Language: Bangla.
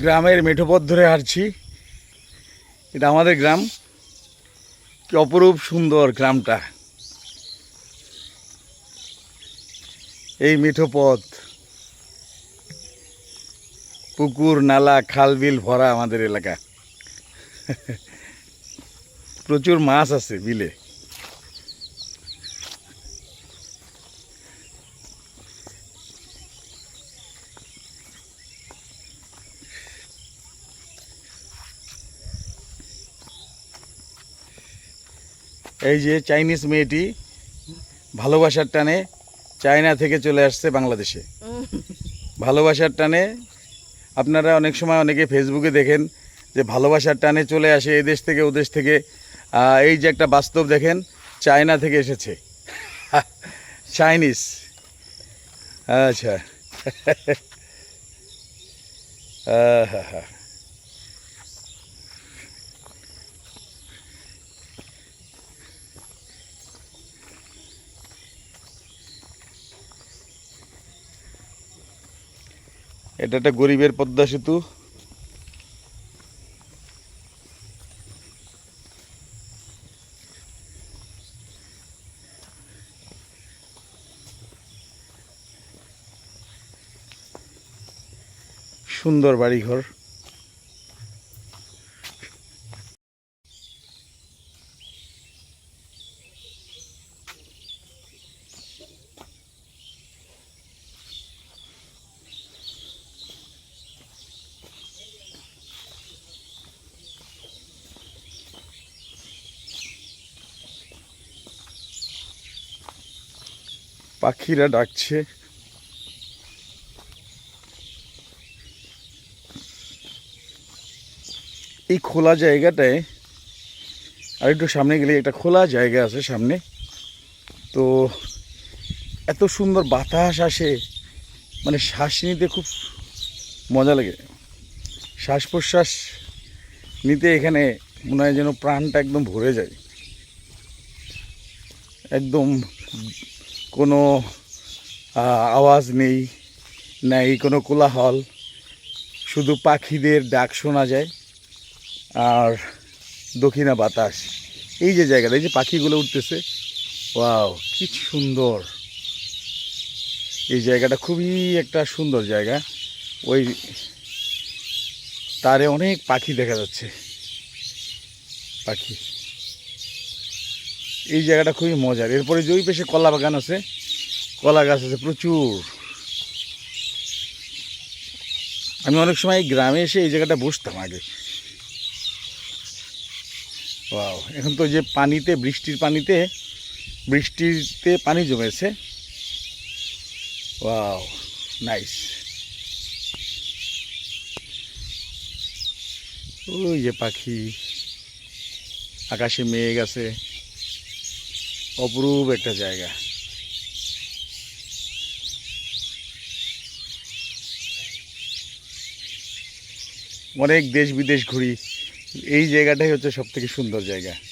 গ্রামের মেঠোপথ ধরে হাঁটছি। এটা আমাদের গ্রাম। কি অপরূপ সুন্দর গ্রামটা। এই মেঠো পথ পুকুর, নালা, খাল, বিল ভরা আমাদের এলাকা। প্রচুর মাছ আছে বিলে। এই যে চাইনিজ মেয়েটি ভালোবাসার টানে চায়না থেকে চলে আসছে বাংলাদেশে। ভালোবাসার টানে আপনারা অনেক সময় অনেকে ফেসবুকে দেখেন যে ভালোবাসার টানে চলে আসে এই দেশ থেকে, ও দেশ থেকে। এই যে একটা বাস্তব দেখেন, চায়না থেকে এসেছে। চাইনিজ। আচ্ছা। আহা। এটা একটা গরিবের পদ্মা সেতু। সুন্দর বাড়িঘর। পাখিরা ডাকছে। এই খোলা জায়গাটায় আর একটু সামনে গেলে একটা খোলা জায়গা আছে সামনে। তো এত সুন্দর বাতাস আসে মানে শ্বাস নিতে খুব মজা লাগে। শ্বাস প্রশ্বাস নিতে এখানে মনে হয় যেন প্রাণটা একদম ভরে যায়। একদম কোনো আওয়াজ নেই, নাই কোনো কোলাহল, শুধু পাখিদের ডাক শোনা যায় আর দক্ষিণা বাতাস। এই যে জায়গাটা, এই যে পাখিগুলো উঠতেছে, ওয়াও, কি সুন্দর। এই জায়গাটা খুবই একটা সুন্দর জায়গা। ওই তারে অনেক পাখি দেখা যাচ্ছে। পাখি। এই জায়গাটা খুবই মজার। এরপরে যে ওই পাশে কলা বাগান আছে, কলা গাছ আছে প্রচুর। আমি অনেক সময় গ্রামে এসে এই জায়গাটা বসতাম আগে। ওয়াও, এখন তো যে পানিতে, বৃষ্টির পানিতে, বৃষ্টিতে পানি জমেছে। Wow, nice. ওই যে পাখি, আকাশে মেঘ আছে। অপরূপ একটা জায়গা। অনেক দেশ বিদেশ ঘুরি। এই জায়গাটাই হচ্ছে সব থেকে সুন্দর জায়গা।